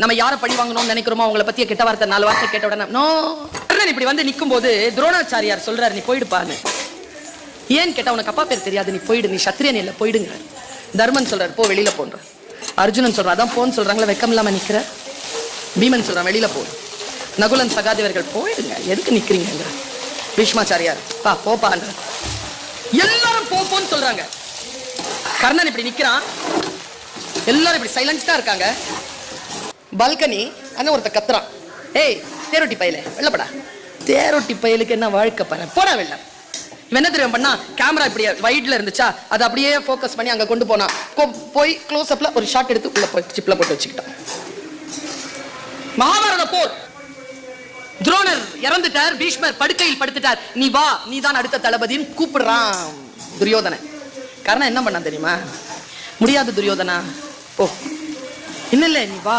நம்ம யாரை பழி வாங்கணும்னு நினைக்கிறோமோ அவங்கள பத்திய கெட்ட வார்த்தை நாலு வார்த்தை கேட்ட உடனே நோ. இப்படி வந்து நிற்கும் போது துரோணாச்சாரியார் சொல்றாரு நீ போயிடுப்பான்னு ஏன் கேட்டா உனக்கு அப்பா பேர் தெரியாது நீ போயிடு நீ சத்திரியன் இல்லை போயிடுங்க தர்மன் சொல்றாரு போ வெளியில போன்ற. அர்ஜுனன் சொல்றான் அதான் போன்னு சொல்றாங்களா வெக்கம் இல்லாம நிக்கிற. பீமன் சொல்றான் வெளியில போ. நகுலன் சகாதேவர்கள் போயிடுங்க எதுக்கு நிக்கிறீங்க பீஷ்மாச்சாரியார் பா போப்பான்ற எல்லாரும் போ போன்னு சொல்றாங்க. கர்ணன் இப்படி நிக்கிறான். எல்லாரும் இப்படி சைலண்டா இருக்காங்க. பால்கனி அங்கே ஒருத்த கத்துறான். ஏய் தேரொட்டி பையல வெள்ளப்படா தேரொட்டி பயலுக்கு என்ன வாழ்க்கை பாரு? போடா வெள்ள இவன் என்ன தெரியும் பண்ணா? கேமரா இப்படி வைட்ல இருந்துச்சா அதை அப்படியே ஃபோக்கஸ் பண்ணி அங்க கொண்டு போனான். போய் க்ளோஸ் அப்ல ஒரு ஷாட் எடுத்து உள்ள போய் சிப்ல போட்டு வச்சுக்கிட்டான். மகாபாரத போர். துரோணர் இறந்துட்டார் பீஷ்மர் படுக்கையில் படுத்துட்டார். நீ வா நீ தான் அடுத்த தளபதின்னு கூப்பிடுறான் துரியோதனை காரணம் என்ன பண்ணான் தெரியுமா? முடியாது துரியோதனா. போ. இல்லை இல்லை நீ வா.